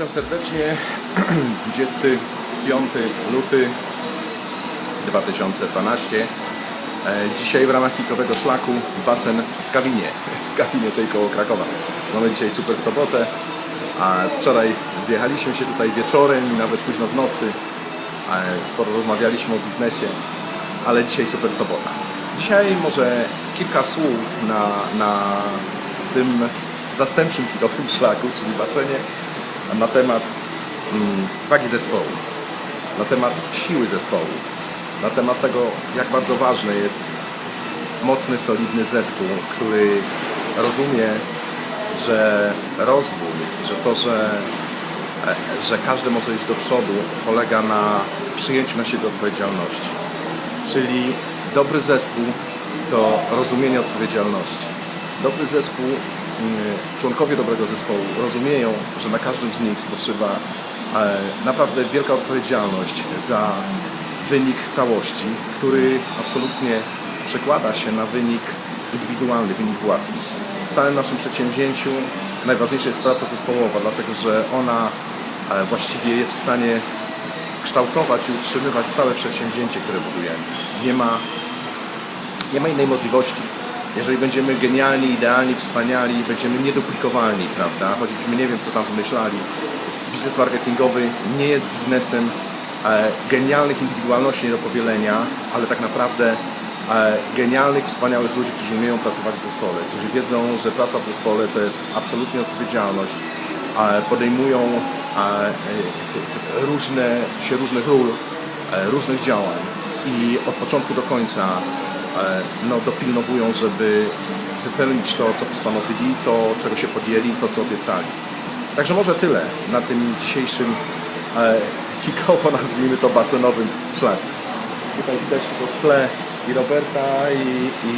Witam serdecznie. 25 luty 2012. E, Dzisiaj w ramach kikowego szlaku basen w Skawinie, w Skawinie tej koło Krakowa. Mamy dzisiaj super sobotę, a wczoraj zjechaliśmy się tutaj wieczorem i nawet późno w nocy. E, Sporo rozmawialiśmy o biznesie, ale dzisiaj super sobota. Dzisiaj może kilka słów na, na tym zastępczym kikowym szlaku, czyli basenie, na temat mm, wagi zespołu, na temat siły zespołu, na temat tego, jak bardzo ważny jest mocny, solidny zespół, który rozumie, że rozwój, że to, że, e, że każdy może iść do przodu, polega na przyjęciu na siebie odpowiedzialności. Czyli dobry zespół to rozumienie odpowiedzialności. Dobry zespół, członkowie dobrego zespołu rozumieją, że na każdym z nich spoczywa e, naprawdę wielka odpowiedzialność za wynik całości, który absolutnie przekłada się na wynik indywidualny, wynik własny. W całym naszym przedsięwzięciu najważniejsza jest praca zespołowa, dlatego że ona e, właściwie jest w stanie kształtować i utrzymywać całe przedsięwzięcie, które budujemy. Nie ma, nie ma innej możliwości. Jeżeli będziemy genialni, idealni, wspaniali, będziemy nieduplikowalni, prawda? Choćbyśmy nie wiem, co tam wymyślali. Biznes marketingowy nie jest biznesem e, genialnych indywidualności nie do powielenia, ale tak naprawdę e, genialnych, wspaniałych ludzi, którzy umieją pracować w zespole, którzy wiedzą, że praca w zespole to jest absolutnie odpowiedzialność, e, podejmują e, różne, się różnych ról, e, różnych działań i od początku do końca no, dopilnowują, żeby wypełnić to, co postanowili, to, czego się podjęli, to, co obiecali. Także może tyle na tym dzisiejszym e, kickowo, nazwijmy to, basenowym szlaku. Tutaj widać w tle i Roberta, i, i,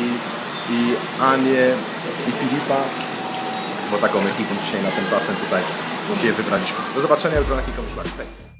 i Anię, i Filipa, bo taką ekipą dzisiaj na ten basen tutaj się wybraliśmy. Do zobaczenia jutro na kickowy szlak. Hej.